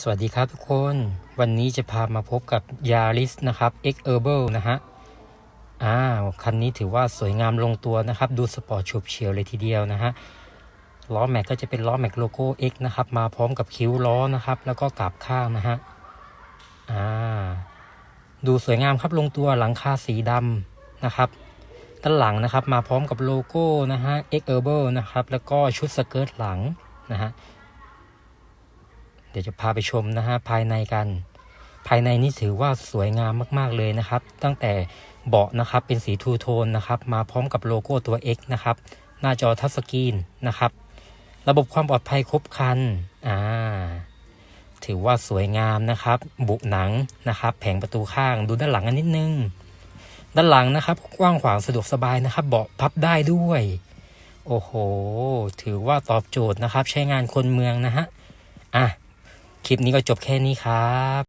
สวัสดีครับทุกคนวันนี้จะพามาพบกับ Yaris นะครับ X Herbal นะฮะอ่าคันนี้ถือว่าสวยงามลงตัวนะครับ ดูสปอร์ตฉุบเฉียวเลยทีเดียวนะฮะล้อแม็กก็จะเป็นล้อแม็กโลโก้ X นะครับ มาพร้อมกับคิ้วล้อนะครับ แล้วก็กลับข้างนะฮะอ่าดูสวยงามครับลงตัวหลังคาสีดำนะครับด้านหลังนะครับมาพร้อมกับโลโก้นะฮะ X Herbal นะครับ แล้วก็ชุดสเกิร์ตหลังนะฮะ ดี๋ยวจะพาไปชมนะฮะภายในกัน ภายในนี้ถือว่าสวยงามมากๆเลยนะครับ ตั้งแต่เบาะนะครับเป็นสีทูโทนนะครับ มาพร้อมกับโลโก้ตัว X นะครับ หน้าจอทัชสกรีนนะครับ ระบบความปลอดภัยครบครันอ่าถือว่าสวยงามนะครับ บุหนังนะครับ แผงประตูข้างดูด้านหลังกันนิดนึง ด้านหลังนะครับ กว้างขวางสะดวกสบายนะครับ เบาะพับได้ด้วย โอ้โห ถือว่าตอบโจทย์นะครับ ใช้งานคนเมืองนะฮะ อะ คลิปนี้ก็จบแค่นี้ครับ